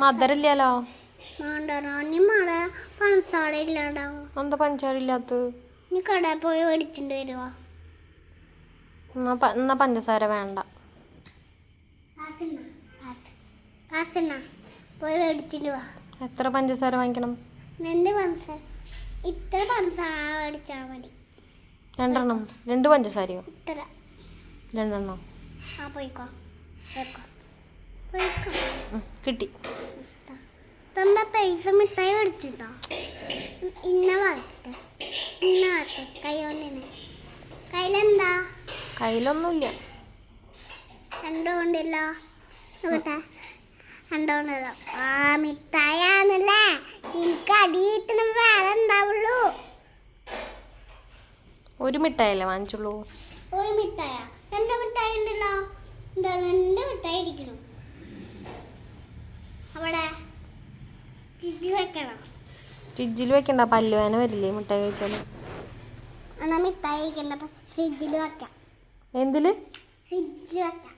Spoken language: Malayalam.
മധുരമില്ലല്ലോ? മാണ്ടറാണി മഴ പഞ്ചസാര ഇല്ലാണ്ടാവും. എന്താ പഞ്ചാര ഇല്ലാത്തത്? നീ കടയിൽ പോയി മേടിച്ചിട്ട് വരുവാ. എന്നാ പഞ്ചസാര വേണ്ട. കാസന പോയി മേടിച്ചിട്ട് വാ. എത്ര പഞ്ചസാര വാങ്ങിക്കണം? രണ്ട് പഞ്ചസാര ഇത്ര പഞ്ചസാര മേടിച്ചാൽ മതി. രണ്ടെണ്ണം രണ്ട് പഞ്ചസാരയോ? ഇത്ര. രണ്ടെണ്ണം. ആ പോയിക്കോ പോയിക്കോ പോയിക്കോ. കിട്ടി. തന്റെ പൈസ മിഠായി മേടിച്ചിട്ടോ? ഇന്ന ഭാഗത്ത്. ഇന്ന ഭാഗത്ത്. കൈ കൊണ്ടിന് കയ്യിലെന്താ? കയ്യിലൊന്നുമില്ല. കണ്ടുകൊണ്ടില്ലോ നോക്കട്ടെ. രണ്ടു കൊണ്ടല്ലോ. ആ മിഠായാണല്ലേ എനിക്ക് അടിയിട്ടിന് വേറെ ഉണ്ടാവുള്ളൂ. ഒരു മിഠായില്ലേ വാങ്ങിച്ചുള്ളൂ? ഒരു മിഠായ രണ്ട് മിഠായി ഉണ്ടല്ലോ എന്താ രണ്ട് മിഠായി ഇരിക്കണം ഫ്രിഡ്ജിൽ വെക്കണ്ട പല്ലുവേന വരില്ലേ മുട്ട മിഠായി ഫ്രിഡ്ജിൽ വെക്കാം. എന്തിൽ? ഫ്രിഡ്ജിൽ വെക്കാം.